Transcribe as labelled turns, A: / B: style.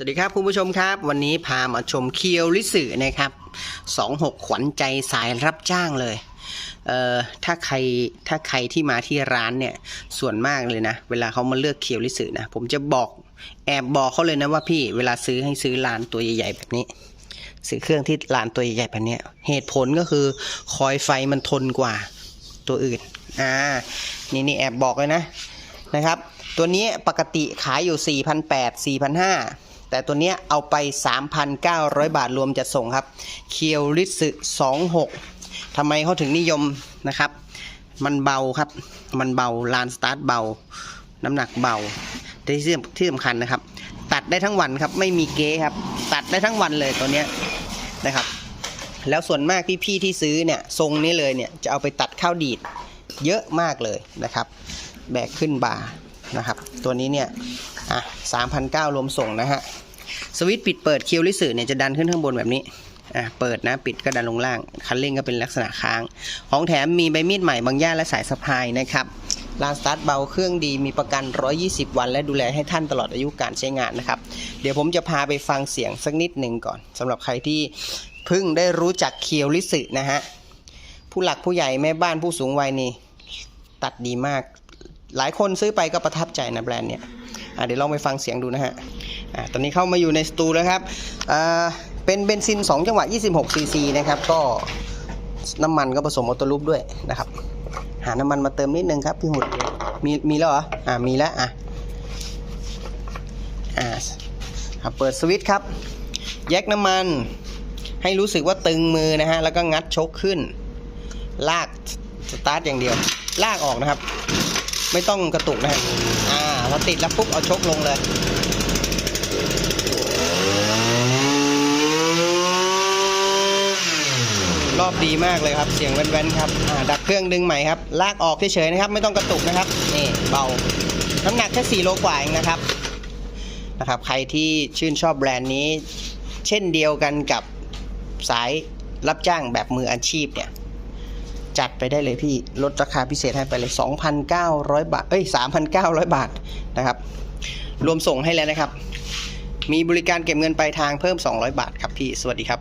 A: สวัสดีครับคุณผู้ชมครับ วันนี้พามาชมเคียวลิสึนะครับ 26 ขวัญใจสายรับจ้างเลยเอ่อถ้าใครถ้าใครที่มาที่ร้านเนี่ยส่วนมากเลยนะ เวลาเขามาเลือกเคียวลิสึนะ ผมจะบอกแอบบอกเขาเลยนะว่าพี่เวลาซื้อให้ซื้อร้านตัวใหญ่ๆแบบนี้ ซื้อเครื่องที่ร้านตัวใหญ่ๆแบบนี้เหตุผลก็คือคอยไฟมันทนกว่าตัวอื่นอ่านี่นี่แอบบอกเลยนะนะครับ ตัวนี้ปกติขายอยู่ 4,800 4,500 แต่ตัวเนี้ยเอาไป 3,900 บาทรวมจัดส่งครับ เคียวริสึ26ทำไมเขาถึงนิยมนะครับ มันเบาครับ มันเบาลานสตาร์ทเบา น้ำหนักเบาแต่ที่ที่สำคัญนะครับ ตัดได้ทั้งวันครับ ไม่มีเก๊ครับ ตัดได้ทั้งวันเลยตัวเนี้ยนะครับ แล้วส่วนมากพี่ๆที่ซื้อเนี่ยทรงนี้เลยเนี่ยจะเอาไปตัดข้าวดีดเยอะมากเลยนะครับ แบกขึ้นบ่านะครับ ตัวนี้เนี่ย อะ3,900รวมส่งนะฮะ สวิตช์ปิดเปิดเคียวลิสึเนี่ยจะดันขึ้นข้างบนแบบนี้ อะ เปิดนะ ปิดก็ดันลงล่าง คันเร่งก็เป็นลักษณะค้าง ของแถมมีใบมีดใหม่บางย่าและสายสะพายนะครับลานสตาร์ทเบาเครื่องดีมีประกัน 120 วัน และดูแลให้ท่านตลอดอายุการใช้งานนะครับ เดี๋ยวผมจะพาไปฟังเสียงสักนิดหนึ่งก่อนสำหรับใครที่เพิ่งได้รู้จักเคียวลิสึนะฮะ ผู้หลักผู้ใหญ่แม่บ้านผู้สูงวัยนี่ ตัดดีมาก หลายคนซื้อไปก็ประทับใจนะแบรนด์เนี่ย เดี๋ยวลองไปฟังเสียงดูนะฮะอะตอนนี้เข้ามาอยู่ในสตูแล้วครับเป็นเบนซิน 2 จังหวะ 26 ซีซีนะครับก็น้ำมันก็ผสมออโต้ลูปด้วยนะครับ หาน้ำมันมาเติมนิดนึงครับพี่หุดมีมีแล้วเหรออ่ามีแล้วอะอ่าเปิดสวิตช์ครับ แยกน้ำมัน ให้รู้สึกว่าตึงมือนะฮะแล้วก็งัดชกขึ้น ลากสตาร์ทอย่างเดียว ลากออกนะครับ ไม่ต้องกระตุกนะฮะอ่าพอติดแล้วปุ๊บเอาชกลงเลยรอบดีมากเลยครับเสียงแว่นๆครับอ่าดับเครื่องดึงใหม่ครับลากออกเฉยๆนะครับ ไม่ต้องกระตุกนะครับนี่เบาน้ำหนักแค่ 4 โลกว่าเองนะครับนะครับ ใครที่ชื่นชอบแบรนด์นี้ เช่นเดียวกันกับสายรับจ้างแบบมืออาชีพเนี่ย จัดไปได้เลยพี่ลดราคาพิเศษให้ไปเลย 2,900 บาท เอ้ย 3,900 บาทนะครับ รวมส่งให้แล้วนะครับ มีบริการเก็บเงินปลายทางเพิ่ม 200 บาทครับพี่ สวัสดีครับ